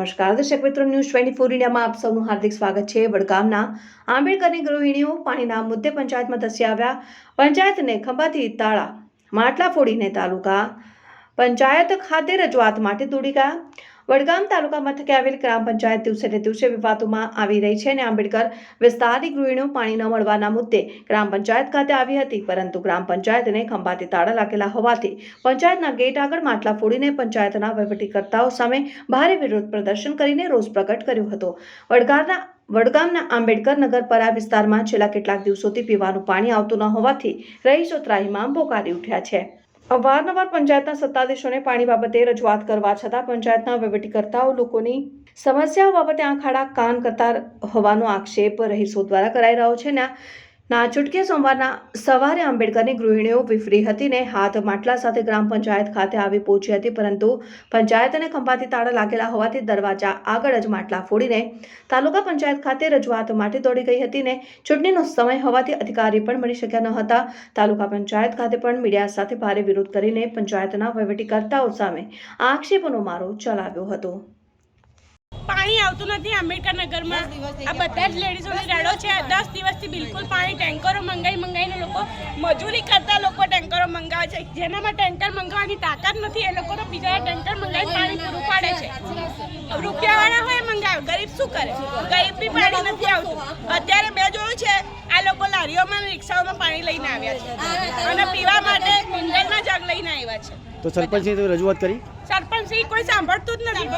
નમસ્કાર. દર્શક મિત્રો, ન્યૂઝ ટ્વેન્ટી ફોર ઇન્ડિયામાં આપ સૌનું હાર્દિક સ્વાગત છે. વડગામના આંબેડકરની ગૃહિણીઓ પાણીના મુદ્દે પંચાયતમાં ધસી આવ્યા. પંચાયતને ખંભાથી તાળા, માટલા ફોડીને તાલુકા પંચાયત ખાતે રજૂઆત માટે દોડી ગયા. વડગામ તાલુકા મથકે આવેલ ગ્રામ પંચાયત દિવસે ને દિવસે વિવાદોમાં આવી રહી છે અને આંબેડકર વિસ્તારની ગૃહિણીઓ પાણી ન મળવાના મુદ્દે ગ્રામ પંચાયત ખાતે આવી હતી, પરંતુ ગ્રામ પંચાયતને ખંભાથી તાળા લાગેલા હોવાથી પંચાયતના ગેટ આગળ માટલા ફોડીને પંચાયતના વહીવટીકર્તાઓ સામે ભારે વિરોધ પ્રદર્શન કરીને રોષ પ્રગટ કર્યો હતો. વડગારના વડગામના આંબેડકર નગર પરા વિસ્તારમાં છેલ્લા કેટલાક દિવસોથી પીવાનું પાણી આવતું ન હોવાથી રહીશો ત્રાહીમામ પોકારી ઉઠ્યા છે. અવારનવાર પંચાયતના સત્તાધીશોને પાણી બાબતે રજૂઆત કરવા છતાં પંચાયતના વહીવટીકર્તાઓ લોકોની સમસ્યાઓ બાબતે આંખાડા કાન કરતા હોવાનો આક્ષેપ રહીશો દ્વારા કરાઈ રહ્યો છે. ને ના છૂટકે સોમવારના સવારે આંબેડકરની ગૃહિણીઓ વિફરી હતી ને હાથ માટલા સાથે ગ્રામ પંચાયત ખાતે આવી પહોંચી હતી, પરંતુ પંચાયતને ખંભાતી તાળા લાગેલા હોવાથી દરવાજા આગળ જ માટલા ફોડીને તાલુકા પંચાયત ખાતે રજૂઆત માટે દોડી ગઈ હતી ને ચૂંટણીનો સમય હોવાથી અધિકારી પણ મળી શક્યા ન હતા. તાલુકા પંચાયત ખાતે પણ મીડિયા સાથે ભારે વિરોધ કરીને પંચાયતના વહીવટીકર્તાઓ સામે આક્ષેપોનો મારો ચલાવ્યો હતો. પાણી આવતું નથી આંબેડકર નગરમાં. આ બધા જ લેડીઝોની રેડો છે. દસ દિવસથી બિલકુલ પાણી ટેન્કરો મંગાવી મંગાવીને લોકો મજૂરી કરતા લોકો ટેન્કરો મંગાવે છે. જેનામાં ટેન્કર મંગાવવાની તાકાત નથી એ લોકો તો બીજા ટેન્કર મંગાવી પાણી પૂરું પાડે છે. રૂપિયાવાળા હોય મંગાવે. ગરીબ શું કરે? ગરીબ બી પાણી નથી આવતું. અત્યારે મેં જોયું છે આ લોકો લારીઓમાં રિક્ષાઓમાં પાણી લઈને આવ્યા છે. અને પીવા માટે આવ્યા છે. તો સરપંચની તમે રજૂઆત કરી? સરપંચ સિંહ કોઈ સાંભળતું જ નથી.